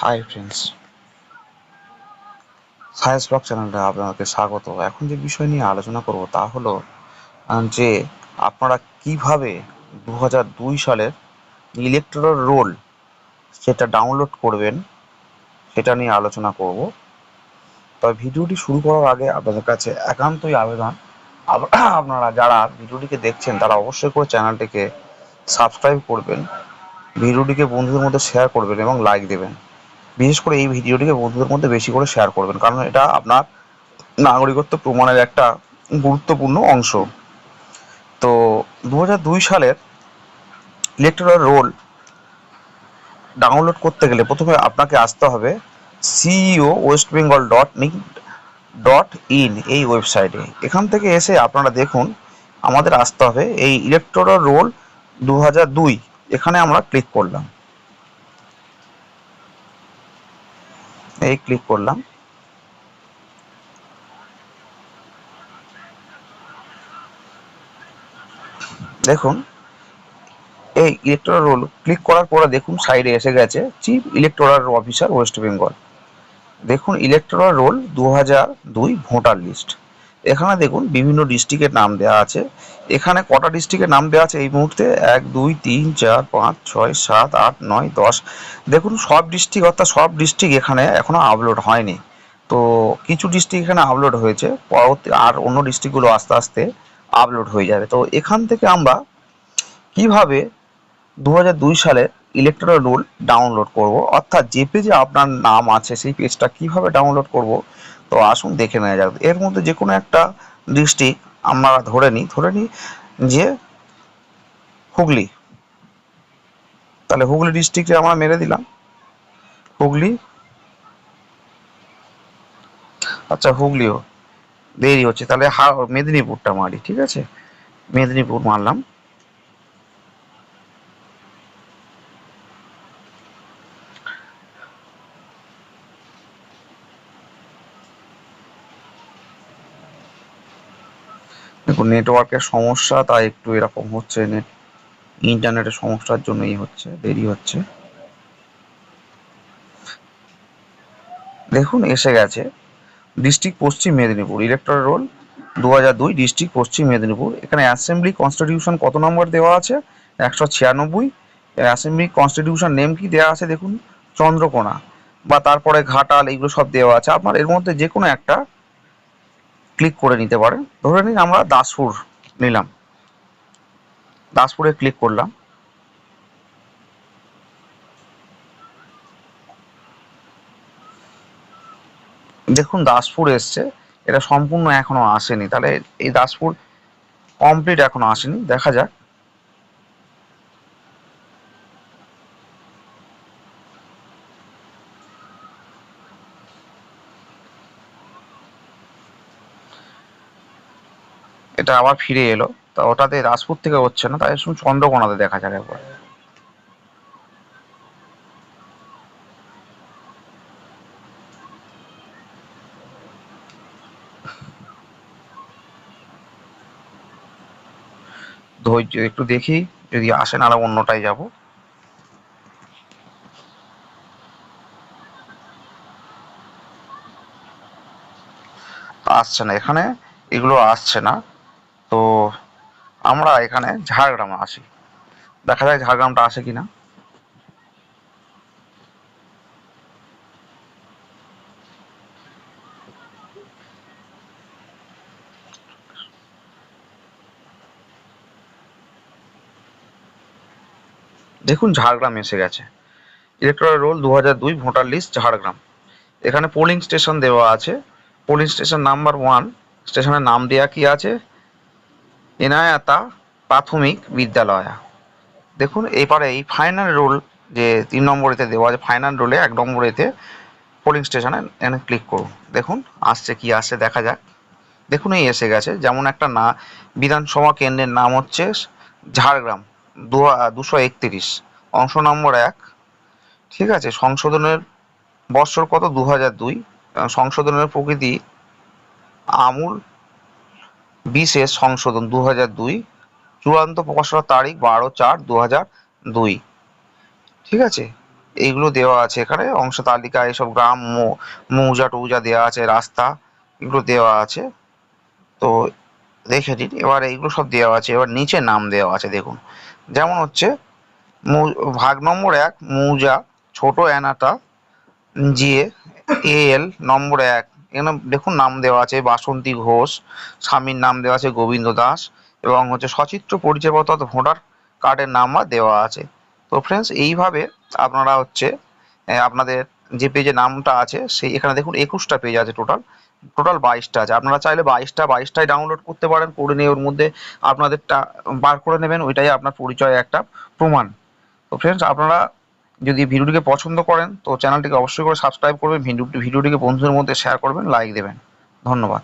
Hi friends science blog চ্যানেলে আপনাকে স্বাগত। এখন যে বিষয় নিয়ে আলোচনা করব তা হলো যে আপনারা কীভাবে দু হাজার দুই সালের ইলেকট্রাল রোল সেটা ডাউনলোড করবেন, সেটা নিয়ে আলোচনা করব। তবে ভিডিওটি শুরু করার আগে আপনাদের কাছে একান্তই আবেদন। আপ- আপনারা যারা ভিডিওটিকে দেখছেন, তারা অবশ্যই করে চ্যানেলটিকে সাবস্ক্রাইব করবেন, ভিডিওটিকে বন্ধুদের মধ্যে শেয়ার করবেন এবং লাইক দেবেন। বিশেষ করে এই ভিডিওটিকে বন্ধুদের মধ্যে বেশি করে শেয়ার করবেন। কারণ এটা আপনার নাগরিকত্ব প্রমাণের একটা গুরুত্বপূর্ণ অংশ। তো দু হাজার দুই সালের ইলেকট্রাল রোল ডাউনলোড করতে গেলে প্রথমে আপনাকে আসতে হবে CEO West Bengal dot nic dot in এই ওয়েবসাইটে এখান থেকে এসে আপনারা দেখুন, আমাদের আসতে হবে। এই ইলেকট্রাল রোল দু এখানে আমরা ক্লিক করলাম। এই ক্লিক করলাম। দেখুন, এই ইলেকট্রাল রোল ক্লিক করার পরে দেখুন সাইডে এসে গেছে chief electoral officer West Bengal দেখুন ইলেকট্রাল রোল দু হাজার দুই ভোটার লিস্ট এখানে দেখুন বিভিন্ন ডিস্ট্রিক্টের নাম দেওয়া আছে। এখানে কটা ডিস্ট্রিক্টের নাম দেওয়া আছে এই মুহূর্তে? এক, দুই, তিন, চার, পাঁচ, ছয়, সাত, আট, নয়, দশ। দেখুন সব ডিস্ট্রিক্ট অর্থাৎ সব ডিস্ট্রিক্ট এখানে এখনও আপলোড হয়নি। তো কিছু ডিস্ট্রিক্ট এখানে আপলোড হয়েছে, পরবর্তী আর অন্য ডিস্ট্রিক্টগুলো আস্তে আস্তে আপলোড হয়ে যাবে। তো এখান থেকে আমরা কীভাবে দু সালে ইলেকট্রাল রোল ডাউনলোড করব? অর্থাৎ যে পেজে আপনার নাম আছে, সেই পেজটা কীভাবে ডাউনলোড করব? তো আসুন দেখে নেওয়া যাক। এর মধ্যে যে কোনো একটা ডিস্ট্রিক্ট আমরা ধরে নিই ধরে নিই যে হুগলি। তাহলে হুগলি ডিস্ট্রিক্টে আমরা মেরে দিলাম। হুগলি। আচ্ছা হুগলিও। দেরি হচ্ছে। তাহলে মেদিনীপুরটা মারি, ঠিক আছে? মেদিনীপুর মারলাম। দেখুন নেটওয়ার্কের সমস্যা, তাই একটু এরকম হচ্ছে নেট ইন্টারনেটের সমস্যার জন্যই হচ্ছে, দেরি হচ্ছে। দেখুন, এসে গেছে। ডিস্ট্রিক্ট পশ্চিম মেদিনীপুর ইলেকট্রাল রোল দু হাজার দুই ডিস্ট্রিক্ট পশ্চিম মেদিনীপুর। এখানে অ্যাসেম্বলি কনস্টিটিউশন কত নম্বর দেওয়া আছে? একশো ছিয়ানব্বই। অ্যাসেম্বলি কনস্টিটিউশন নেম কি দেওয়া আছে, দেখুন, চন্দ্রকোনা। বা তারপরে ঘাটাল, এইগুলো সব দেওয়া আছে। আপনার এর মধ্যে যে কোনো একটা ক্লিক করে নিতে পারেন। ধরে নিন আমরা দাসপুর নিলাম। দাসপুরে ক্লিক করলাম। দেখুন দাসপুর এসছে। এটা সম্পূর্ণ এখনও আসেনি। তাহলে এই দাসপুর কমপ্লিট এখনও আসেনি। দেখা যাক। এটা আবার ফিরে এলো। তা ওটাতে রাজপুর থেকে হচ্ছে না, তাই শুধু চন্দ্রকোনাতে দেখা যাক একবার। ধৈর্য একটু দেখি, যদি আসে না অন্যটায় যাব। আসছে না, এখানে এগুলো আসছে না। তো আমরা এখানে ঝাড়গ্রামে আসি দেখা যাক ঝাড়গ্রামটা আসে কিনা। দেখুন ঝাড়গ্রাম এসে গেছে। ইলেকট্রাল রোল দু হাজার দুই ভোটার লিস্ট ঝাড়গ্রাম। এখানে পোলিং স্টেশন দেওয়া আছে। পোলিং স্টেশন নাম্বার ওয়ান স্টেশনের নাম দেওয়া কি আছে? এনায়াতা প্রাথমিক বিদ্যালয়। দেখুন এবারে এই ফাইনাল রোল যে তিন নম্বরেতে দেওয়া আছে ফাইনাল রোলে এক নম্বরেতে পোলিং স্টেশনে এনে ক্লিক করুন। দেখুন, আসছে কি আসছে দেখা যাক। দেখুন, এই এসে গেছে। যেমন একটা না, বিধানসভা কেন্দ্রের নাম হচ্ছে ঝাড়গ্রাম, দু, দুশো একত্রিশ। অংশ নম্বর এক। ঠিক আছে, সংশোধনের বৎসর কত? দু হাজার দুই। সংশোধনের প্রকৃতি আমূল বিশেষ সংশোধন দু দুই, চূড়ান্ত প্রকাশনার তারিখ বারো চার দু দুই। ঠিক আছে? এইগুলো দেওয়া আছে এখানে, অংশ তালিকা, এসব গ্রাম মৌজা টৌজা দেওয়া আছে, রাস্তা, এগুলো দেওয়া আছে। তো দেখে নিন, এবার এইগুলো সব দেওয়া আছে, এবার নিচে নাম দেওয়া আছে, দেখুন। যেমন হচ্ছে ভাগ নম্বর এক, মৌজা, ছোট অ্যানাটা যে এল, নম্বর এক এখানে দেখুন নাম দেওয়া আছে বাসন্তী ঘোষ, স্বামীর নাম দেওয়া আছে গোবিন্দ দাস এবং হচ্ছে সচিত্র পরিচয়পত্র অর্থাৎ ভোটার কার্ডের নাম্বার দেওয়া আছে। তো ফ্রেন্ডস এইভাবে আপনারা হচ্ছে আপনাদের যে পেজে নামটা আছে, সেই এখানে দেখুন একুশটা পেজ আছে টোটাল টোটাল বাইশটা আছে। আপনারা চাইলে বাইশটা, বাইশটাই ডাউনলোড করতে পারেন, করে নিয়ে ওর মধ্যে আপনাদেরটা বার করে নেবেন, ওইটাই আপনার পরিচয় একটা প্রমাণ। তো ফ্রেন্ডস আপনারা যদি ভিডিওটিকে পছন্দ করেন, তো চ্যানেলটিকে অবশ্যই করে সাবস্ক্রাইব করবেন, ভিডিওটি ভিডিওটিকে বন্ধুদের মধ্যে শেয়ার করবেন লাইক দেবেন। ধন্যবাদ।